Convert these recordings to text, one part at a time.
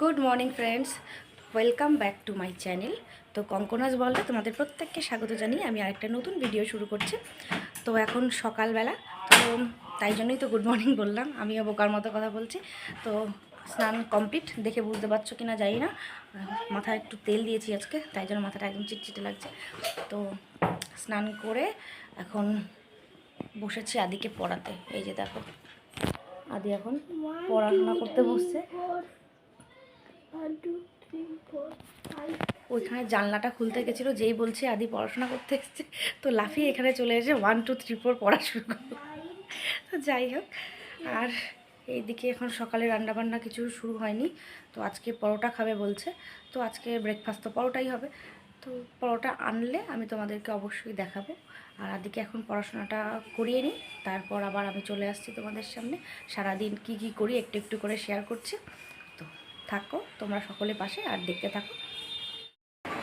Good morning friends welcome back to my channel তো কঙ্কনাজ বলতে তোমাদের প্রত্যেককে স্বাগত জানিয়ে আমি আরেকটা নতুন ভিডিও শুরু করছি। তো এখন সকালবেলা, তো তাই জন্যই তো গুড মর্নিং বললাম। আমিও বোকার মতো কথা বলছি। তো স্নান কমপ্লিট দেখে বুঝতে পারছ কি না জানি না। মাথায় একটু তেল দিয়েছি আজকে, তাই জন্য মাথাটা একদম চিটচিটে লাগছে। তো স্নান করে এখন বসেছি আদিকে পড়াতে। এই যে দেখো, আদি এখন পড়াশোনা করতে বসছে। ওইখানে জানলাটা খুলতে গেছিল, যেই বলছে আদি পড়াশোনা করতে এসছে। তো লাফিয়ে এখানে চলে এসে ওয়ান টু থ্রি ফোর পড়া শুরু করল। তো যাই হোক, আর এইদিকে এখন সকালে রান্নাবান্না কিছু শুরু হয়নি। তো আজকে পরোটা খাবে বলছে। তো আজকে ব্রেকফাস্ট তো পরোটাই হবে। তো পরোটা আনলে আমি তোমাদেরকে অবশ্যই দেখাবো। আর আদিকে এখন পড়াশোনাটা করিয়ে নিই। তারপর আবার আমি চলে আসছি তোমাদের সামনে। সারাদিন কি কি করি একটু একটু করে শেয়ার করছি। থাকো, তোমরা সকলে পাশে আর দেখতে থাকো।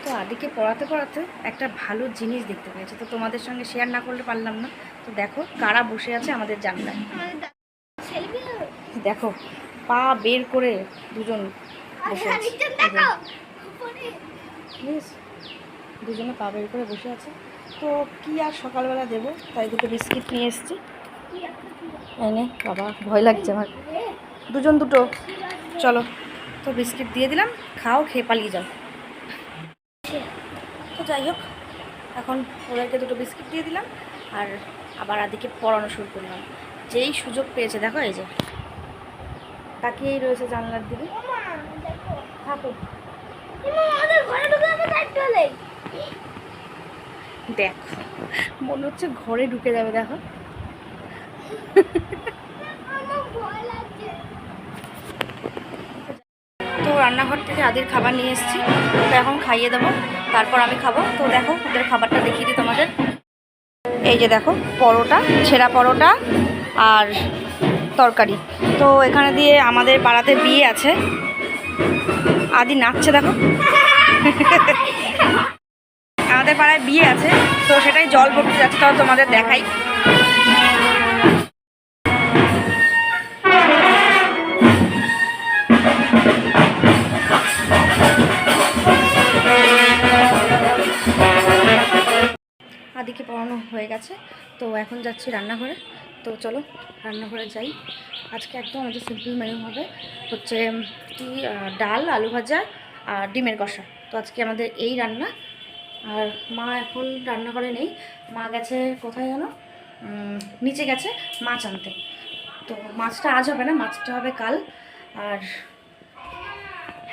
তো আদিকে পড়াতে পড়াতে একটা ভালো জিনিস দেখতে পেয়েছি। তো তোমাদের সঙ্গে শেয়ার না করলে পারলাম না। তো দেখো কারা বসে আছে আমাদের জানলায়। দেখো, পা বের করে দুজন বসে আছে। দুজনে পা বের করে বসে আছে। তো কি আর সকালবেলা দেবো? তাই দুটো বিস্কিট নিয়ে এসেছি। এনে বাবা, ভয় লাগছে আমার। দুজন দুটো, চলো। তো বিস্কিট দিয়ে দিলাম, খাও, খেয়ে পালিয়ে যাও। তো যাই হোক, এখন ওদেরকে দুটো বিস্কিট দিয়ে দিলাম, আর আবার আদিকে পড়ানো শুরু করলাম। যেই সুযোগ পেয়েছে, দেখো এই যে। তাকিয়েই রয়েছে জানলার দিকে। দেখো, মনে হচ্ছে ঘরে ঢুকে যাবে, দেখো তো রান্নাঘর থেকে আদির খাবার নিয়ে এসেছি। তো এখন খাইয়ে দেবো, তারপর আমি খাব। তো দেখো, ওদের খাবারটা দেখিয়ে দিই তোমাদের। এই যে দেখো, পরোটা, ছেঁড়া পরোটা আর তরকারি। তো এখানে দিয়ে আমাদের পাড়াতে বিয়ে আছে। আদি নাচছে দেখো। আমাদের পাড়ায় বিয়ে আছে, তো সেটাই জল ভর্তি যাচ্ছে তোমাদের দেখাই। গেছে। তো এখন যাচ্ছি রান্নাঘরে। তো চলো, রান্নাঘরে যাই। আজকে একদম আমাদের সিম্পল মেনু হবে। হচ্ছে কি ডাল, আলু ভাজা আর ডিমের কষা। তো আজকে আমাদের এই রান্না। আর মা এখন রান্নাঘরে নেই। মা গেছে কোথায় যেন নিচে গেছে মাছ আনতে। তো মাছটা আজ হবে না, মাছটা হবে কাল। আর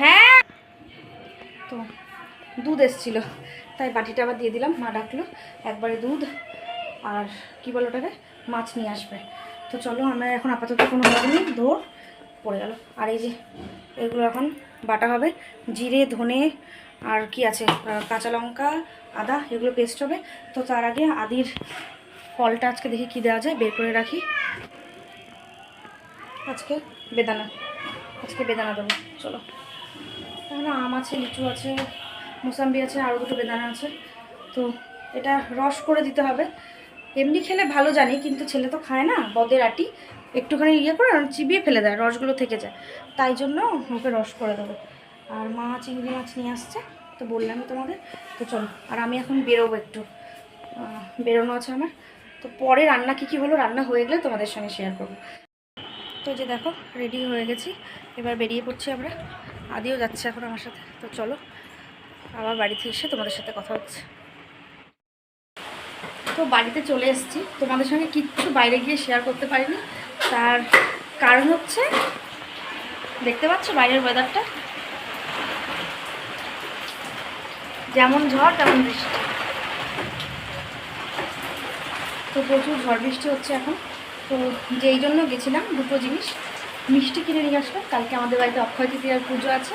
হ্যাঁ! তো দুধ এসছিল। তাই বাটিটা আবার দিয়ে দিলাম। মা ডাকলো, একবারে দুধ। আর কি বলো ওটাকে? মাছ নিয়ে আসবে। তো চলো, আমরা এখন আপাতত কোনো নেই। দৌড় পড়ে গেল। আর এই যে, এগুলো এখন বাটা হবে। জিরে, ধনে, আর কি আছে? কাঁচা লঙ্কা, আদা, এগুলো পেস্ট হবে। তো তার আগে আদির ফলটা আজকে দেখি কী দেওয়া যায়। বের করে রাখি। আজকে বেদানা। আজকে বেদানা দেবো। চলো। এখানে আম আছে, লিচু আছে, মোসাম্বি আছে, আরও দুটো বেদানা আছে। তো এটা রস করে দিতে হবে। এমনি খেলে ভালো জানি, কিন্তু ছেলে তো খায় না, বদের আটি, একটুখানি ইয়ে করে চিবিয়ে ফেলে দেয়, রসগুলো থেকে যায়। তাই জন্য ওকে রস করে দেবো। আর মা চিংড়ি মাছ নিয়ে আসছে, তো বললাম তোমাদের, তো চলো। আর আমি এখন বেরোবো একটু। বেরোনো আছে আমার। তো পরে রান্না কী কী হলো, রান্না হয়ে গেলে তোমাদের সঙ্গে শেয়ার করব। তো যে দেখো রেডি হয়ে গেছি। এবার বেরিয়ে পড়ছি আমরা। আদিও যাচ্ছে এখন আমার সাথে। তো চলো আবার বাড়িতে এসে তোমাদের সাথে কথা হচ্ছে। তো বাড়িতে চলে এসেছি। তোমাদের সঙ্গে কিচ্ছু বাইরে গিয়ে শেয়ার করতে পারিনি। তার কারণ হচ্ছে, দেখতে পাচ্ছ বাইরের ওয়েদারটা যেমন ঝড়, তেমন বৃষ্টি। তো প্রচুর ঝড় বৃষ্টি হচ্ছে এখন। তো যেই জন্য গেছিলাম দুটো জিনিস। মিষ্টি কিনে নিয়ে আসলাম। কালকে আমাদের বাড়িতে অক্ষয় তৃতীয়ার পুজো আছে।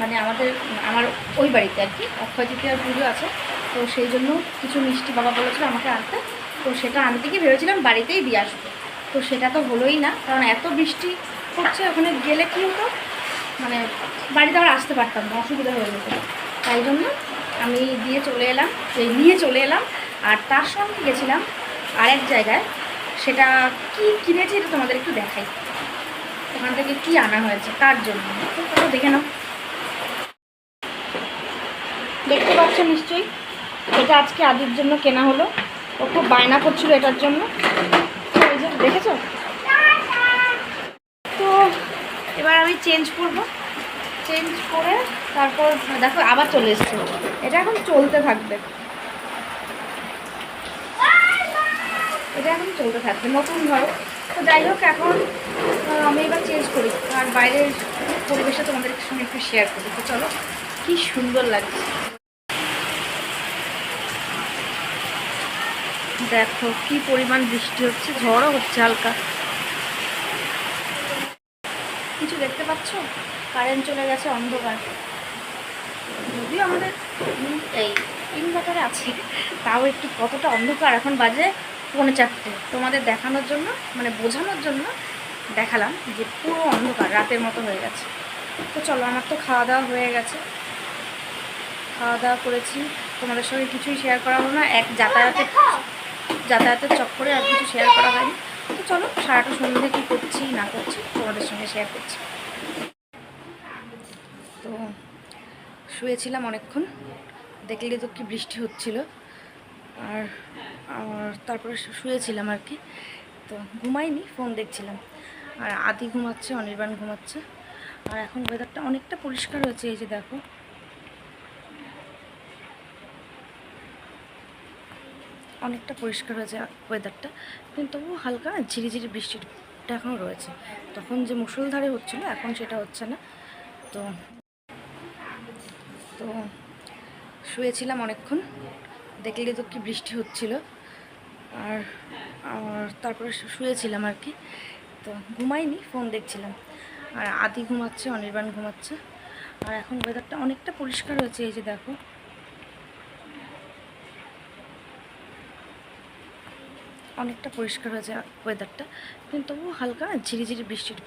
মানে আমাদের, আমার ওই বাড়িতে আর কি, অক্ষয় তৃতীয়ার পুজো আছে। তো সেই জন্য কিছু মিষ্টি বাবা বলেছিল আমাকে আনতে। তো সেটা আনতে গিয়ে ভেবেছিলাম বাড়িতেই দিয়ে আসব। তো সেটা তো হলোই না, কারণ এত বৃষ্টি হচ্ছে ওখানে গেলে কী হতো? মানে বাড়িতে আবার আসতে পারতাম না, অসুবিধা হয়ে যেত। তাই জন্য আমি দিয়ে চলে এলাম, এই নিয়ে চলে এলাম, আর তার সঙ্গে গেছিলাম আরেক জায়গায়। সেটা কি কিনেছি এটা তোমাদের একটু দেখাই। ওখান থেকে কি আনা হয়েছে, কার জন্য? দেখে নাও। দেখতে পাচ্ছ নিশ্চয়ই? এটা আজকে আদির জন্য কেনা হলো। ও খুব বায়না করছিল এটার জন্য। যে দেখেছ? তো এবার আমি চেঞ্জ করব। চেঞ্জ করে তারপর দেখো আবার চলে এসছে। এটা এখন চলতে থাকবে। এটা এখন চলতে থাকবে, নতুন ধরো। তো যাই হোক, এখন আমি এবার চেঞ্জ করি। আর বাইরের পরিবেশটা তোমাদের সঙ্গে একটু শেয়ার করি। তো চলো, কি সুন্দর লাগছে। দেখো কি পরিমাণ বৃষ্টি হচ্ছে, ঝড়ও হচ্ছে হালকা। কিছু দেখতে পাচ্ছ? কারেন্ট চলে গেছে অন্ধকার। যদিও আমাদের এই ইনভার্টারে আছে, তাও একটু কতটা অন্ধকার। এখন বাজে পৌনে চারটে। তোমাদের দেখানোর জন্য মানে বোঝানোর জন্য দেখালাম যে পুরো অন্ধকার, রাতের মতো হয়ে গেছে। তো চলো, আমার তো খাওয়া দাওয়া হয়ে গেছে। খাওয়া দাওয়া করেছি। তোমাদের সঙ্গে কিছুই শেয়ার করা হলো না। এক যাতায়াতের যাতায়াতের চক্করে আর কিছু শেয়ার করা হয়নি। তো চলো, সারাটা সন্ধ্যে কী করছি, না করছি, তোমাদের সঙ্গে শেয়ার করছি। তো শুয়েছিলাম অনেকক্ষণ, দেখলে তো কি বৃষ্টি হচ্ছিল। আর তারপরে শুয়েছিলাম আর কি। তো ঘুমাইনি ফোন দেখছিলাম। আর আদি ঘুমাচ্ছে, অনির্বাণ ঘুমাচ্ছে। আর এখন ওয়েদারটা অনেকটা পরিষ্কার হয়েছে, এই যে দেখো। অনেকটা পরিষ্কার হয়েছে ওয়েদারটা কিন্তু তবুও হালকা ঝিরিঝিরি বৃষ্টিটা এখনও রয়েছে। তখন যে মুষলধারে হচ্ছিল, এখন সেটা হচ্ছে না। তো তো শুয়েছিলাম অনেকক্ষণ, দেখলে তো কি বৃষ্টি হচ্ছিল। আর আর তারপরে শুয়েছিলাম আর কি। তো ঘুমাইনি ফোন দেখছিলাম। আর আদি ঘুমাচ্ছে, অনির্বাণ ঘুমাচ্ছে। আর এখন ওয়েদারটা অনেকটা পরিষ্কার হয়েছে, এই যে দেখো। অনেকটা পরিষ্কার হয়েছে ওয়েদারটা কিন্তু তবুও হালকা ঝিরিঝিরি বৃষ্টিটা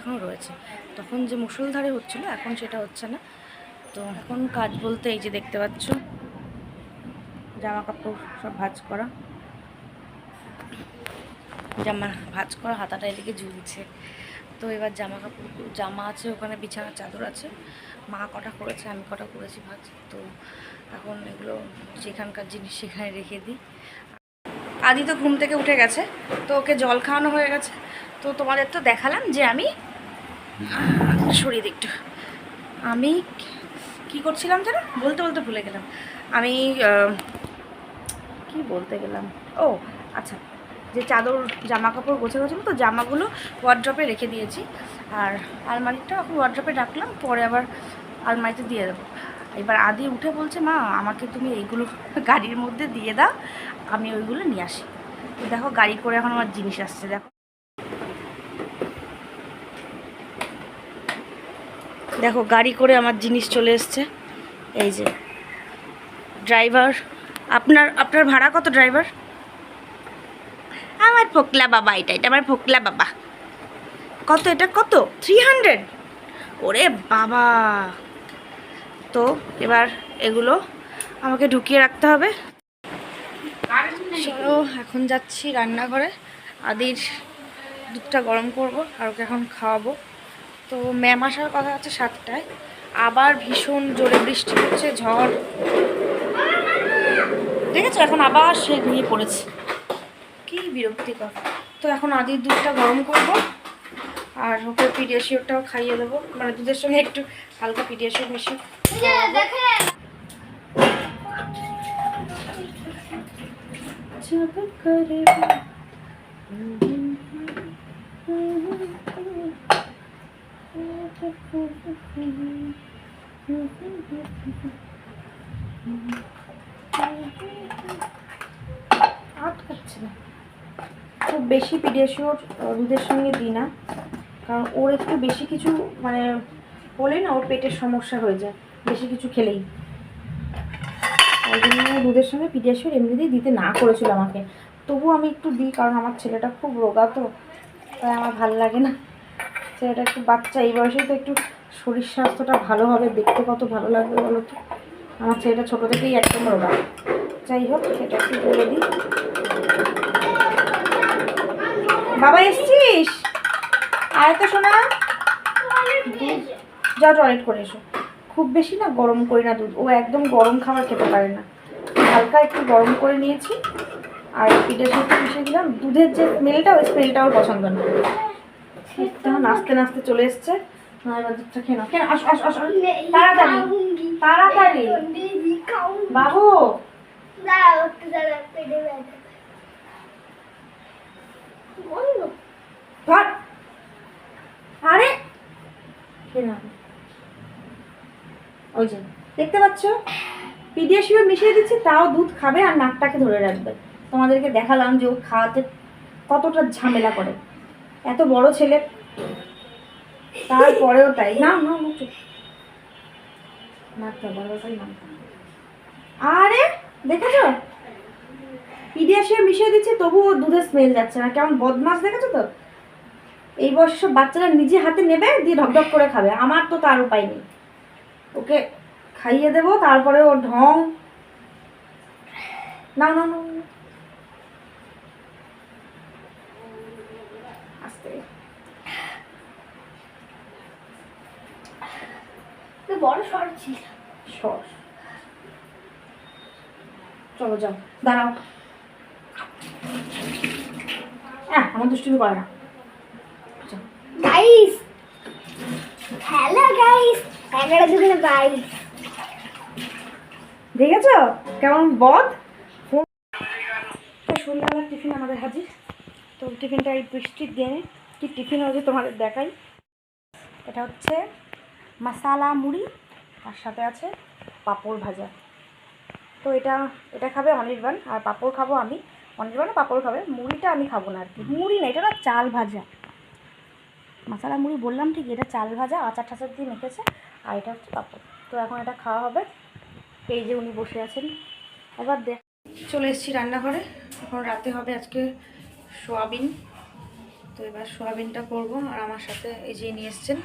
এখনও রয়েছে। তখন যে মুষলধারে হচ্ছিল, এখন সেটা হচ্ছে না। তো এখন কাজ বলতে এই যে দেখতে পাচ্ছ জামা কাপড় সব ভাঁজ করা। জামা ভাঁজ করা, হাতাটা এদিকে ঝুলছে। তো এবার জামা কাপড় জামা আছে ওখানে, বিছানার চাদর আছে। মা কটা করেছে, আমি কটা করেছি ভাঁজ। তো এখন এগুলো সেখানকার জিনিস সেখানে রেখে দিই। আদি তো ঘুম থেকে উঠে গেছে, তো ওকে জল খাওয়ানো হয়ে গেছে। তো তোমাদের তো দেখালাম যে আমি দিই একটু, আমি কি করছিলাম যেন? বলতে বলতে ভুলে গেলাম। আমি কি বলতে গেলাম? ও আচ্ছা যে চাদর জামা কাপড় গোছা গোছানো তো জামাগুলো ওয়ার্ড্রপে রেখে দিয়েছি। আর আলমারিটা এখন ওয়ার্ড্রপে রাখলাম, পরে আবার আলমারিতে দিয়ে দেবো। এবার আদি উঠে বলছে, মা, আমাকে তুমি এইগুলো গাড়ির মধ্যে দিয়ে দাও, আমি ওইগুলো নিয়ে আসি। দেখো গাড়ি করে এখন আমার জিনিস আসছে, দেখো। দেখো গাড়ি করে আমার জিনিস চলে এসছে। এই যে, ড্রাইভার, আপনার আপনার ভাড়া কত ড্রাইভার? আমার ফোকলা বাবা, এটা এটা আমার ফোকলা বাবা। কত এটা? কত? থ্রি হান্ড্রেড ওরে বাবা! তো এবার এগুলো আমাকে ঢুকিয়ে রাখতে হবে। চলো, এখন যাচ্ছি রান্নাঘরে। আদির দুধটা গরম করব আর ওকে এখন খাওয়াবো। তো ম্যাম আসার কথা আছে সাতটায়। আবার ভীষণ জোরে বৃষ্টি হচ্ছে, ঝড়। দেখেছ, এখন আবার সে ঘুমিয়ে পড়েছে। কি বিরক্তিকর। তো এখন আদির দুধটা গরম করব। আর ওকে পিডিয়াশিওরটাও খাইয়ে দেবো। মানে দুধের সঙ্গে একটু হালকা পিডিয়াশিওর মিশিয়ে আটকাচ্ছে না। খুব বেশি পিডিয়াশিওর দুধের সঙ্গে দিই না। কারণ ওর একটু বেশি কিছু মানে হলে না ওর পেটের সমস্যা হয়ে যায়, বেশি কিছু খেলেই। ওই জন্য দুধের সঙ্গে পিডিয়াশিওর এমনিতেই দিতে না করেছিল আমাকে। তবুও আমি একটু দিই, কারণ আমার ছেলেটা খুব রোগা তো, তাই আমার ভালো লাগে না। ছেলেটা একটু বাচ্চা, এই বয়সে তো একটু শরীর স্বাস্থ্যটা ভালো হবে, দেখতে কত ভালো লাগবে বলো তো? আমার ছেলেটা ছোটো থেকেই একদম রোগা। যাই হোক, সেটা একটু বলে দিই। বাবা, এসছিস? আয় তো শোনা যাও টয়লেট করে এসো। খুব বেশি না গরম করি না দুধ। ও একদম গরম খাবার খেতে পারে না। হালকা একটু গরম করে নিয়েছি। আর পিঠের সাথে মিশিয়ে দিলাম দুধের যে স্মেলটা ওই স্মেলটা ওর পছন্দ না। নাচতে নাচতে চলে এসছে। দুধটা খেয়ে নাও। কেন আস আস আস। আস। তাড়াতাড়ি তাড়াতাড়ি। বাবু আরে যে, দেখতে পাচ্ছ? পিডিয়াশিও মিশিয়ে দিচ্ছে, তাও দুধ খাবে আর নাকটাকে ধরে রাখবে। তোমাদেরকে দেখালাম যে ও খাওয়াতে কতটা ঝামেলা করে। এত বড় ছেলে, তারপরেও তাই। না আরে, দেখেছ? পিডিয়াশিও মিশিয়ে দিচ্ছে, তবুও দুধের স্মেল যাচ্ছে না। কেমন বদমাস দেখেছ তো? এই বয়সে সব বাচ্চারা নিজে হাতে নেবে দিয়ে ঢকঢক করে খাবে। আমার তো তার উপায় নেই। ওকে খাইয়ে দেবো তারপরে ও ঢং। না না না বড় শর্ট ছিল সর। চলো যাও। দাঁড়াও। হ্যাঁ আমার দুষ্টুমি করে না যাও। গাইস হ্যালো গাইস ক্যামেরা দোকানে গাইস দেখেছ? কেমন বদ? সন্ধ্যাবেলার টিফিন আমাদের হাজির। তো টিফিনটা এই বৃষ্টির দিনে কি টিফিন হয়েছে তোমাদের দেখাই। এটা হচ্ছে মশালা মুড়ি, আর সাথে আছে পাঁপড় ভাজা। তো এটা এটা খাবে অনির্বাণ, আর পাঁপড় খাব আমি। অনির্বাণও পাঁপড় খাবে, মুড়িটা আমি খাব না আর কি। মুড়ি না, এটা না চাল ভাজা। মশালা মুড়ি বললাম ঠিক, এটা চাল ভাজা, আচার টাচার দিয়ে মেখেছে, আর এটা হচ্ছে পাঁপড়। তো এখন এটা খাওয়া হবে। এই যে উনি বসে আছেন। এবার দেখ চলে এসেছি রান্নাঘরে। এখন রাতে হবে আজকে সোয়াবিন। তো এবার সোয়াবিনটা করব, আর আমার সাথে এই যে নিয়ে এসছেন।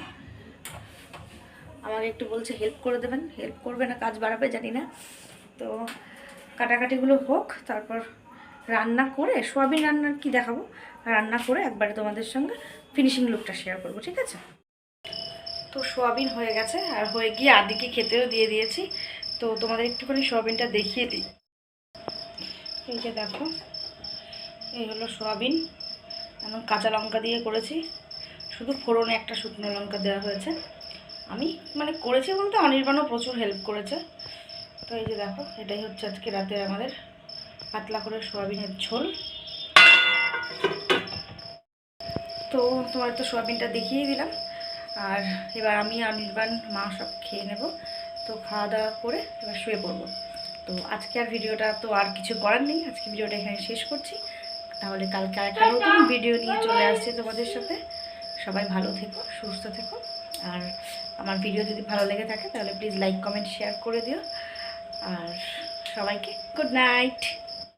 আমাকে একটু বলছে হেল্প করে দেবেন। হেল্প করবে না, কাজ বাড়াবে, জানি না। তো কাটাকাটিগুলো হোক, তারপর রান্না করে, সোয়াবিন রান্নার কি দেখাবো? রান্না করে একবারে তোমাদের সঙ্গে ফিনিশিং লুকটা শেয়ার করব, ঠিক আছে? তো সোয়াবিন হয়ে গেছে, আর হয়ে গিয়ে আদিকে খেতেও দিয়ে দিয়েছি। তো তোমাদের একটুখানি সোয়াবিনটা দেখিয়ে দিই। এই যে দেখো, এই হলো সোয়াবিন। এখন কাঁচা লঙ্কা দিয়ে করেছি। শুধু ফোড়নে একটা শুকনো লঙ্কা দেওয়া হয়েছে। আমি মানে করেছি বলতে অনির্বাণও প্রচুর হেল্প করেছে। তো এই যে দেখো, এটাই হচ্ছে আজকে রাতে আমাদের পাতলা করে সোয়াবিনের ঝোল। তো তোমার তো সোয়াবিনটা দেখিয়ে দিলাম। আর এবার আমি আর নির্বাণ মা সব খেয়ে নেব। তো খাওয়া দাওয়া করে এবার শুয়ে পড়ব। তো আজকে আর ভিডিওটা তো আর কিছু করার নেই। আজকে ভিডিওটা এখানে শেষ করছি। তাহলে কালকে আর একটা নতুন ভিডিও নিয়ে চলে আসছি তোমাদের সাথে। সবাই ভালো থেকো, সুস্থ থেকো। আর আমার ভিডিও যদি ভালো লেগে থাকে, তাহলে প্লিজ লাইক কমেন্ট শেয়ার করে দিও। আর সবাইকে গুড নাইট